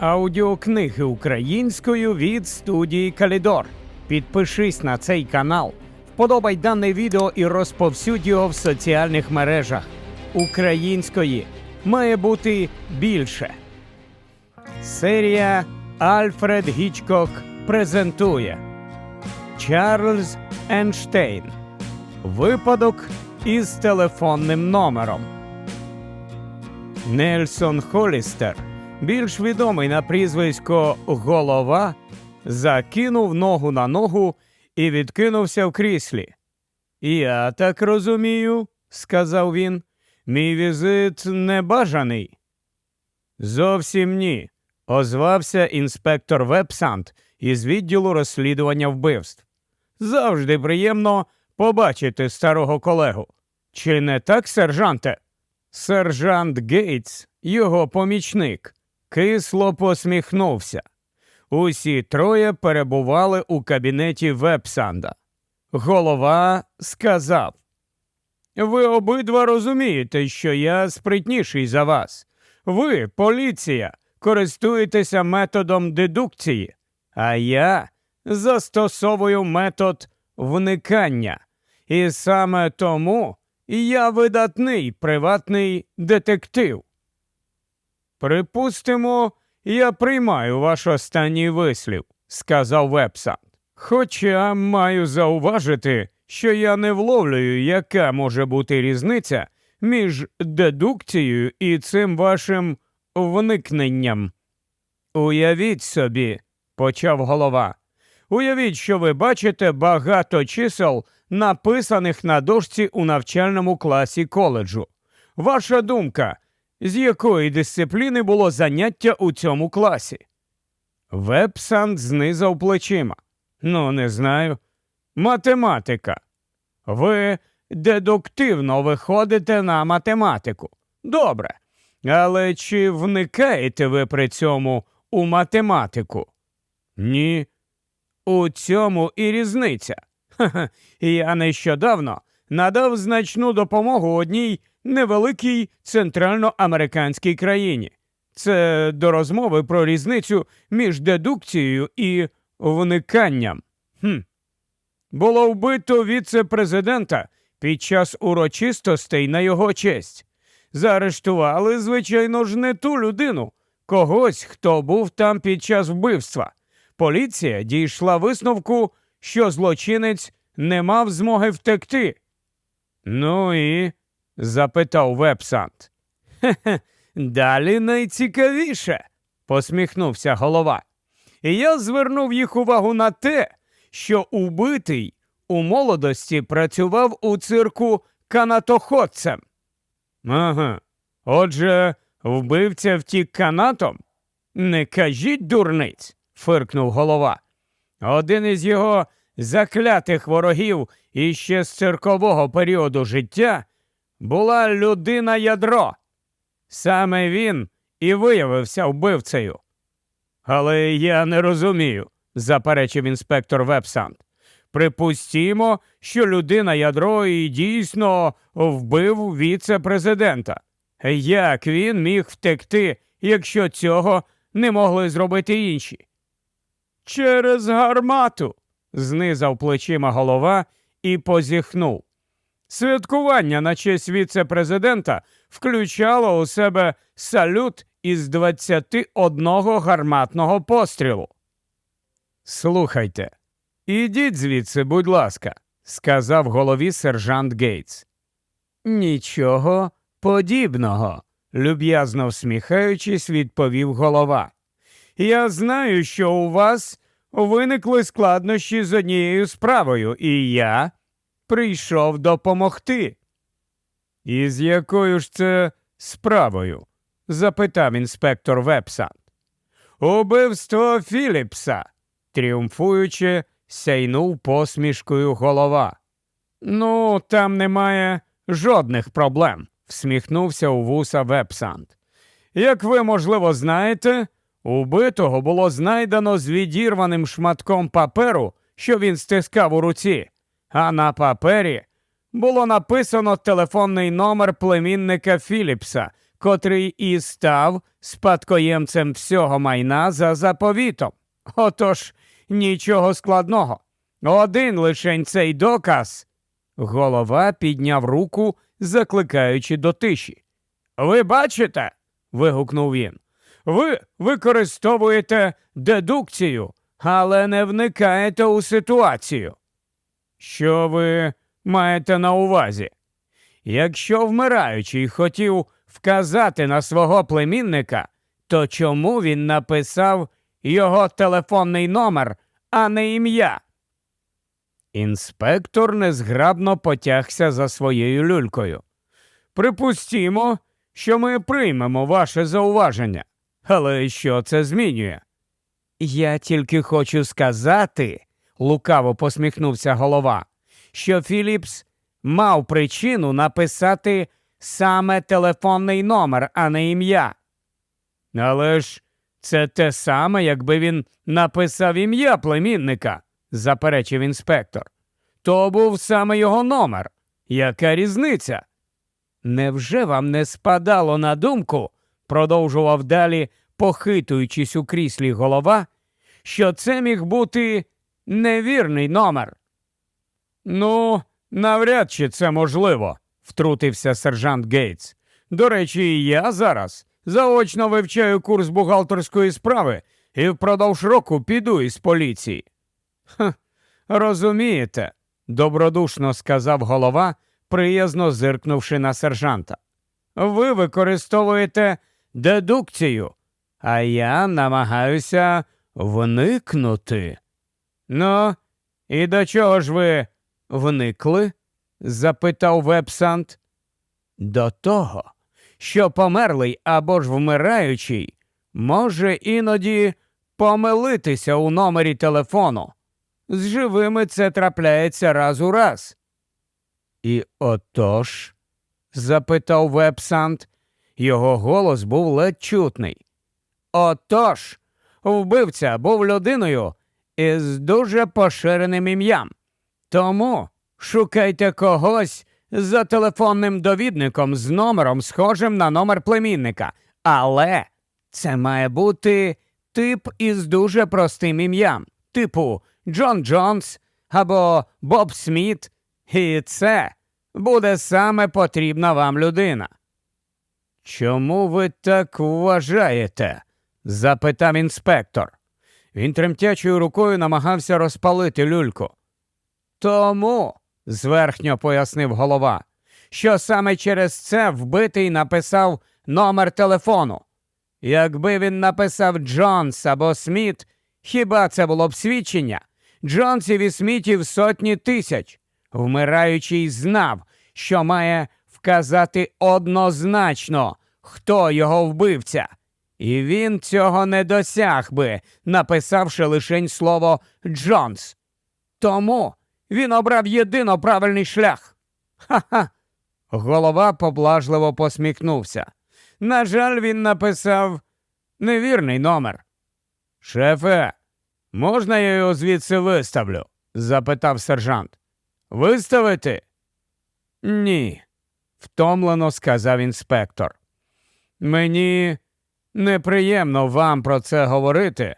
Аудіокниги українською від студії Калідор. Підпишись на цей канал, вподобай дане відео і розповсюдь його в соціальних мережах. Української має бути більше. Серія Альфред Гічкок презентує Чарльз Енштейн. Випадок із телефонним номером. Нельсон Холістер, більш відомий на прізвисько Голова, закинув ногу на ногу і відкинувся в кріслі. Я так розумію, сказав він, мій візит небажаний. Зовсім ні, озвався інспектор Вебсант із відділу розслідування вбивств. Завжди приємно побачити старого колегу. Чи не так, сержанте? Сержант Гейтс, його помічник, кисло посміхнувся. Усі троє перебували у кабінеті Вебсанда. Голова сказав: Ви обидва розумієте, що я спритніший за вас. Ви, поліція, користуєтеся методом дедукції, а я застосовую метод вникання. І саме тому я видатний приватний детектив. Припустимо, я приймаю ваш останній вислів, сказав Вебсант. Хоча маю зауважити, що я не вловлюю, яка може бути різниця між дедукцією і цим вашим вникненням. Уявіть собі, почав голова. Уявіть, що ви бачите багато чисел, написаних на дошці у навчальному класі коледжу. Ваша думка, з якої дисципліни було заняття у цьому класі? Вебсанд знизав плечима. Ну, не знаю. Математика. Ви дедуктивно виходите на математику. Добре. Але чи вникаєте ви при цьому у математику? Ні. У цьому і різниця. Ха-ха. Я нещодавно надав значну допомогу одній невеликій центральноамериканській країні. Це до розмови про різницю між дедукцією і вниканням. Хм. Було вбито віце-президента під час урочистостей на його честь. Заарештували, звичайно ж, не ту людину, когось, хто був там під час вбивства. Поліція дійшла висновку, що злочинець не мав змоги втекти. Ну і? Запитав Вебсант. Хе-хе, далі найцікавіше, посміхнувся голова. Я звернув їх увагу на те, що убитий у молодості працював у цирку канатоходцем. Ага. Отже, вбивця втік канатом? Не кажіть дурниць, фиркнув голова. Один із його заклятих ворогів іще з циркового періоду життя була людина ядро. Саме він і виявився вбивцею. Але я не розумію, заперечив інспектор Вебсант. Припустімо, що людина ядро і дійсно вбив віце-президента. Як він міг втекти, якщо цього не могли зробити інші? Через гармату, знизав плечима голова і позіхнув. Святкування на честь віце-президента включало у себе салют із 21 гарматного пострілу. Слухайте, ідіть звідси, будь ласка, сказав голові сержант Гейтс. Нічого подібного, люб'язно всміхаючись, відповів голова. Я знаю, що у вас виникли складнощі з однією справою, і я прийшов допомогти. І з якою ж це справою? запитав інспектор Вебсант. Убивство Філіпса, тріумфуючи, сяйнув посмішкою голова. Ну, там немає жодних проблем, всміхнувся у вуса Вебсант. Як ви, можливо, знаєте, убитого було знайдено з відірваним шматком паперу, що він стискав у руці, а на папері було написано телефонний номер племінника Філіпса, котрий і став спадкоємцем всього майна за заповітом. Отож, нічого складного. Один лишень цей доказ. Голова підняв руку, закликаючи до тиші. Ви бачите? вигукнув він. Ви використовуєте дедукцію, але не вникаєте у ситуацію. Що ви маєте на увазі? Якщо вмираючий хотів вказати на свого племінника, то чому він написав його телефонний номер, а не ім'я? Інспектор незграбно потягся за своєю люлькою. Припустімо, що ми приймемо ваше зауваження. Але що це змінює? Я тільки хочу сказати, лукаво посміхнувся голова, що Філіпс мав причину написати саме телефонний номер, а не ім'я. Але ж це те саме, якби він написав ім'я племінника, заперечив інспектор. То був саме його номер. Яка різниця? Невже вам не спадало на думку, продовжував далі, похитуючись у кріслі голова, що це міг бути невірний номер? Ну, навряд чи це можливо, втрутився сержант Гейтс. До речі, я зараз заочно вивчаю курс бухгалтерської справи і впродовж року піду із поліції. Ха, розумієте, добродушно сказав голова, приязно зиркнувши на сержанта. Ви використовуєте дедукцію, а я намагаюся вникнути. Ну, і до чого ж ви вникли? запитав вебсант. До того, що померлий або ж вмираючий може іноді помилитися у номері телефону. З живими це трапляється раз у раз. І отож, запитав вебсант, його голос був ледь чутний. Отож, вбивця був людиною із дуже поширеним ім'ям. Тому шукайте когось за телефонним довідником з номером, схожим на номер племінника. Але це має бути тип із дуже простим ім'ям, типу Джон Джонс або Боб Сміт. І це буде саме потрібна вам людина. Чому ви так вважаєте? запитав інспектор. Він тремтячою рукою намагався розпалити люльку. Тому, зверхньо пояснив голова, що саме через це вбитий написав номер телефону. Якби він написав Джонс або Сміт, хіба це було б свідчення? Джонсів і Смітів сотні тисяч. Вмираючий знав, що має вказати однозначно, хто його вбивця. І він цього не досяг би, написавши лишень слово Джонс. Тому він обрав єдино правильний шлях. Ха-ха. Голова поблажливо посміхнувся. На жаль, він написав невірний номер. Шефе, можна я його звідси виставлю? запитав сержант. Виставити? Ні, втомлено сказав інспектор. Мені неприємно вам про це говорити,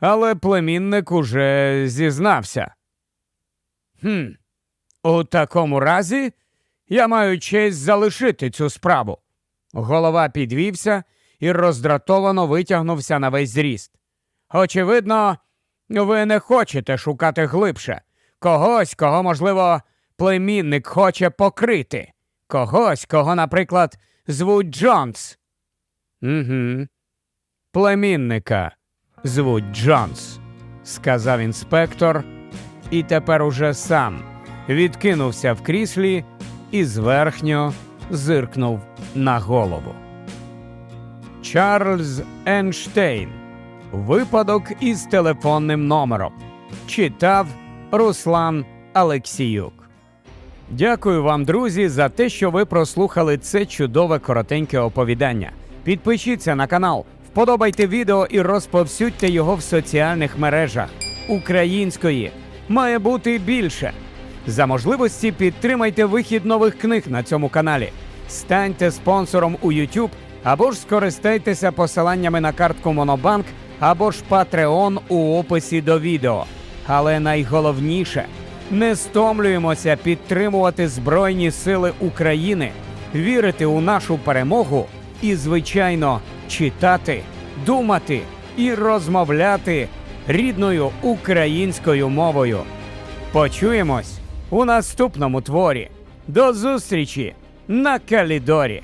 але племінник уже зізнався. Хм, у такому разі я маю честь залишити цю справу. Голова підвівся і роздратовано витягнувся на весь зріст. Очевидно, ви не хочете шукати глибше когось, кого, можливо, племінник хоче покрити, когось, кого, наприклад, звуть Джонс. Угу. Племінника звуть Джонс, сказав інспектор, і тепер уже сам відкинувся в кріслі і зверхньо зиркнув на голову. Чарльз Енштейн. Випадок із телефонним номером. Читав Руслан Алексіюк. Дякую вам, друзі, за те, що ви прослухали це чудове коротеньке оповідання. Підпишіться на канал, вподобайте відео і розповсюдьте його в соціальних мережах. Української має бути більше. За можливості підтримайте вихід нових книг на цьому каналі. Станьте спонсором у YouTube або ж скористайтеся посиланнями на картку Монобанк, або ж Patreon у описі до відео. Але найголовніше не стомлюємося підтримувати Збройні Сили України, вірити у нашу перемогу і, звичайно, читати, думати і розмовляти рідною українською мовою. Почуємось у наступному творі. До зустрічі на Калідорі!